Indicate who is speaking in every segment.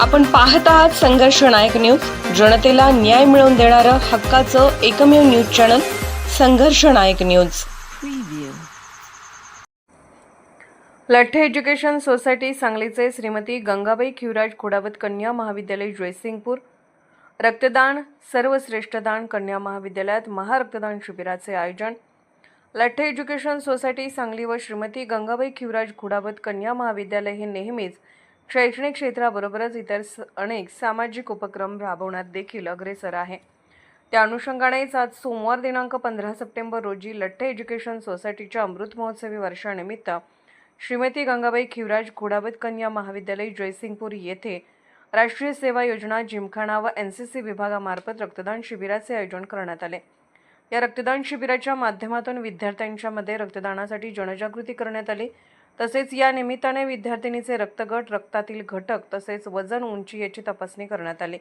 Speaker 1: आपण पाहत आहात संघर्ष नायक न्यूज. जनतेला न्याय मिळवून देणारं हक्काचं एकमेव news channel Sangharsh Nayak news. Latthe education society सांगलीचे श्रीमती गंगाबाई खिवराज खोडावत कन्या महाविद्यालय जयसिंगपूर. रक्तदान सर्वश्रेष्ठदान कन्या महाविद्यालयात महारक्तदान शिबिराचे आयोजन. लठ्ठे एज्युकेशन सोसायटी सांगली व श्रीमती गंगाबाई खिवराज खुडावत कन्या महाविद्यालय हे नेहमीच शैक्षणिक क्षेत्राबरोबरच इतर स- अनेक सामाजिक उपक्रम राबवण्यात देखील अग्रेसर आहे. त्या अनुषंगानेच आज सोमवार दिनांक पंधरा सप्टेंबर रोजी लठ्ठे एज्युकेशन सोसायटीच्या अमृत महोत्सवी वर्षानिमित्त श्रीमती गंगाबाई खिवराज घोडावत कन्या महाविद्यालय जयसिंगपूर येथे राष्ट्रीय सेवा योजना जिमखाना व एन सी सी विभागामार्फत रक्तदान शिबिराचे आयोजन करण्यात आले. या रक्तदान शिबिराच्या माध्यमातून विद्यार्थ्यांच्यामध्ये रक्तदानासाठी जनजागृती करण्यात आली. तसेच या निमित्ताने विद्यार्थिनीचे रक्तगट रक्तातील घटक तसेच वजन उंची याची तपासणी करण्यात आली.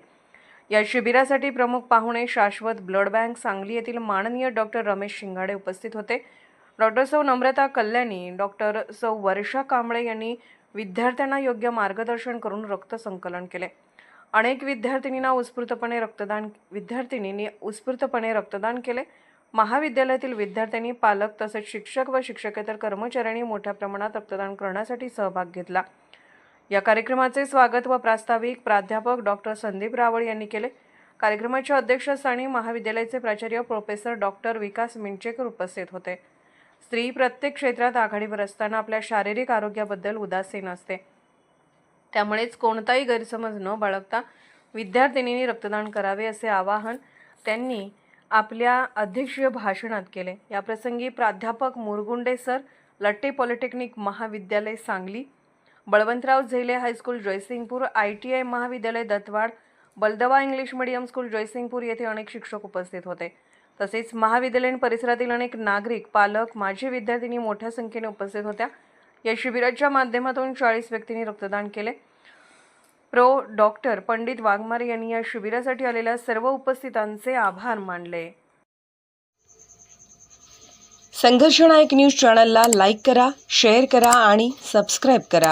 Speaker 1: या शिबिरासाठी प्रमुख पाहुणे शाश्वत ब्लड बँक सांगली येथील माननीय डॉक्टर रमेश शिंगाडे उपस्थित होते. डॉक्टर सौ नम्रता कल्याणी डॉक्टर सौ वर्षा कांबळे यांनी विद्यार्थ्यांना योग्य मार्गदर्शन करून रक्त संकलन केले. अनेक विद्यार्थिनींना उत्स्फूर्तपणे रक्तदान विद्यार्थिनींनी उत्स्फूर्तपणे रक्तदान केले. महाविद्यालयातील विद्यार्थ्यांनी पालक तसेच शिक्षक व शिक्षकेतर कर्मचाऱ्यांनी मोठ्या प्रमाणात रक्तदान करण्यासाठी सहभाग घेतला. या कार्यक्रमाचे स्वागत व प्रास्ताविक प्राध्यापक डॉक्टर संदीप रावळ यांनी केले. कार्यक्रमाच्या अध्यक्षस्थानी महाविद्यालयाचे प्राचार्य प्रोफेसर डॉक्टर विकास मिंचेकर उपस्थित होते. स्त्री प्रत्येक क्षेत्रात आघाडीवर असताना आपल्या शारीरिक आरोग्याबद्दल उदासीन असते. त्यामुळेच कोणताही गैरसमज न बाळगता विद्यार्थिनींनी रक्तदान करावे असे आवाहन त्यांनी आपल्या अध्यक्षीय भाषणात केले. याप्रसंगी प्राध्यापक मुरगुंडे सर लट्टे पॉलिटेक्निक महाविद्यालय Sangli Balwantrao Zele high school Jaysingpur I T I महाविद्यालय Dattawad Baldawa English medium school Jaysingpur येथे अनेक शिक्षक उपस्थित होते. तसेच महाविद्यालयीन परिसरातील अनेक नागरिक पालक माजी विद्यार्थिनी मोठ्या संख्येने उपस्थित होत्या. या शिबिराच्या माध्यमातून चाळीस व्यक्तींनी रक्तदान केले. प्रो. डॉक्टर पंडित वाघमारे यांनी या शिबिरासाठी आलेल्या सर्व उपस्थितांचे आभार मानले. संघर्षनायक न्यूज चॅनलला लाईक करा शेअर करा आणि सबस्क्राईब करा.